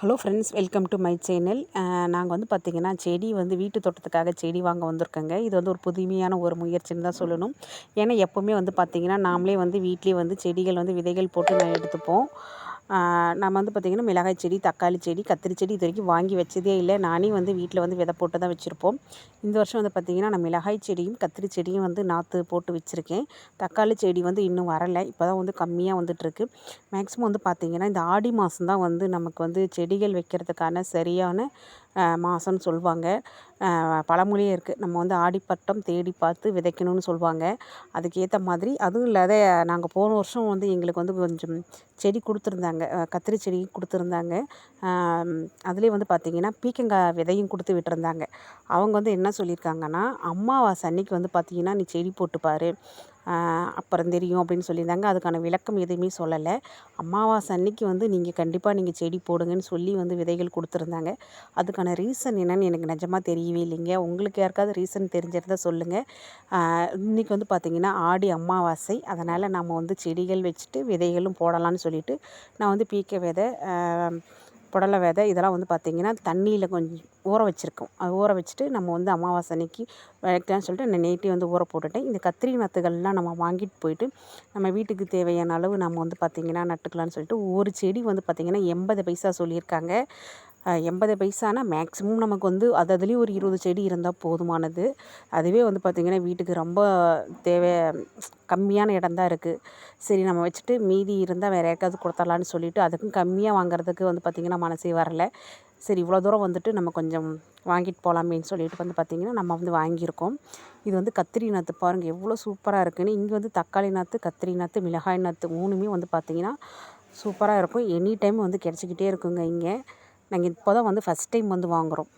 Hello friends welcome to my channel நாங்கள் வந்து பார்த்திங்கன்னா செடி வந்து வீட்டு தோட்டத்துக்காக செடி வாங்க வந்திருக்கோங்க. இது வந்து ஒரு புதுமையான ஒரு முயற்சின்னு தான் சொல்லணும். ஏன்னா எப்போவுமே வந்து பார்த்திங்கன்னா நாமளே வந்து வீட்டிலே வந்து செடிகள் வந்து விதைகள் போட்டு நான் எடுத்துப்போம். நம்ம வந்து பார்த்திங்கன்னா மிளகாய் செடி தக்காளி செடி கத்திரி செடி இது வரைக்கும் வாங்கி வச்சதே இல்லை. நானே வந்து வீட்டில் வந்து விதை போட்டு தான் வச்சுருப்போம். இந்த வருஷம் வந்து பார்த்திங்கன்னா நான் மிளகாய் செடியும் கத்திரி செடியும் வந்து நாற்று போட்டு வச்சுருக்கேன். தக்காளி செடி வந்து இன்னும் வரலை. இப்போ தான் வந்து கம்மியாக வந்துட்டுருக்கு. மேக்ஸிமம் வந்து பார்த்திங்கன்னா இந்த ஆடி மாதம் தான் வந்து நமக்கு வந்து செடிகள் வைக்கிறதுக்கான சரியான மாதம்னு சொல்லுவாங்க பழமொழியே இருக்குது நம்ம வந்து ஆடிப்பட்டம் தேடி பார்த்து விதைக்கணும்னு சொல்லுவாங்க அதுக்கேற்ற மாதிரி அதுவும் இல்லாத நாங்கள் போன வருஷம் வந்து எங்களுக்கு வந்து கொஞ்சம் செடி கொடுத்துருந்தாங்க. கத்திரி செடி கொடுத்துருந்தாங்க. அதுலேயே வந்து பார்த்திங்கன்னா பீக்கங்காய் விதையும் கொடுத்து விட்டுருந்தாங்க. அவங்க வந்து என்ன சொல்லியிருக்காங்கன்னா அம்மாவாசை அன்னைக்கு வந்து பார்த்திங்கன்னா நீ செடி போட்டு பாரு. அப்புறம் தெரியும் அப்படின்னு சொல்லியிருந்தாங்க. அதுக்கான விளக்கம் எதுவுமே சொல்லலை. அமாவாசை அன்னைக்கு வந்து நீங்கள் கண்டிப்பாக நீங்கள் செடி போடுங்கன்னு சொல்லி வந்து விதைகள் கொடுத்துருந்தாங்க. அதுக்கான ரீசன் என்னன்னு எனக்கு நிஜமாக தெரியவே இல்லைங்க. உங்களுக்கு யாருக்காவது ரீசன் தெரிஞ்சிருந்தால் சொல்லுங்கள் இன்றைக்கி வந்து பார்த்திங்கன்னா ஆடி அமாவாசை. அதனால் நம்ம வந்து செடிகள் வச்சுட்டு விதைகளும் போடலான்னு சொல்லிட்டு நான் வந்து பீக்க விதை புடலை விதை இதெல்லாம் வந்து பார்த்திங்கன்னா தண்ணியில் கொஞ்சம் ஊற வச்சுருக்கோம். அது ஊற வச்சுட்டு நம்ம வந்து அமாவாசை அன்னைக்கு வைக்கலாம்னு சொல்லிட்டு நான் நைட்டே வந்து ஊற போட்டுட்டேன். இந்த கத்திரி நாற்றுகள்லாம் நம்ம வாங்கிட்டு போயிட்டு நம்ம வீட்டுக்கு தேவையான அளவு நம்ம வந்து பார்த்திங்கன்னா நட்டுக்கலாம்னு சொல்லிட்டு ஒரு செடி வந்து பார்த்திங்கன்னா எண்பது பைசா சொல்லியிருக்காங்க. எண்பது பைசானா மேக்ஸிமம் நமக்கு வந்து அது அதுலேயும் ஒரு இருபது செடி இருந்தால் போதுமானது. அதுவே வந்து பார்த்திங்கன்னா வீட்டுக்கு ரொம்ப தேவை கம்மியான இடம் தான் இருக்குது சரி நம்ம வச்சுட்டு மீதி இருந்தால் வேறு யாருக்காவது கொடுத்தலான்னு சொல்லிவிட்டு அதுக்கும் கம்மியாக வாங்குறதுக்கு வந்து பார்த்திங்கன்னா மனசே வரல. சரி இவ்வளோ தூரம் வந்துட்டு நம்ம கொஞ்சம் வாங்கிட்டு போகலாமேன்னு சொல்லிட்டு வந்து பார்த்திங்கன்னா நம்ம வந்து வாங்கியிருக்கோம். இது வந்து கத்திரி நாற்று பாருங்கள் எவ்வளோ சூப்பராக இருக்குதுன்னு இங்கே வந்து தக்காளி நாற்று கத்திரி நாற்று மிளகாய் நாற்று மூணுமே வந்து பார்த்திங்கன்னா சூப்பராக இருக்கும். எனி டைம் வந்து கிடச்சிக்கிட்டே இருக்குங்க இங்கே. நாங்கள் இப்போ தான் வந்து ஃபஸ்ட் டைம் வந்து வாங்குகிறோம்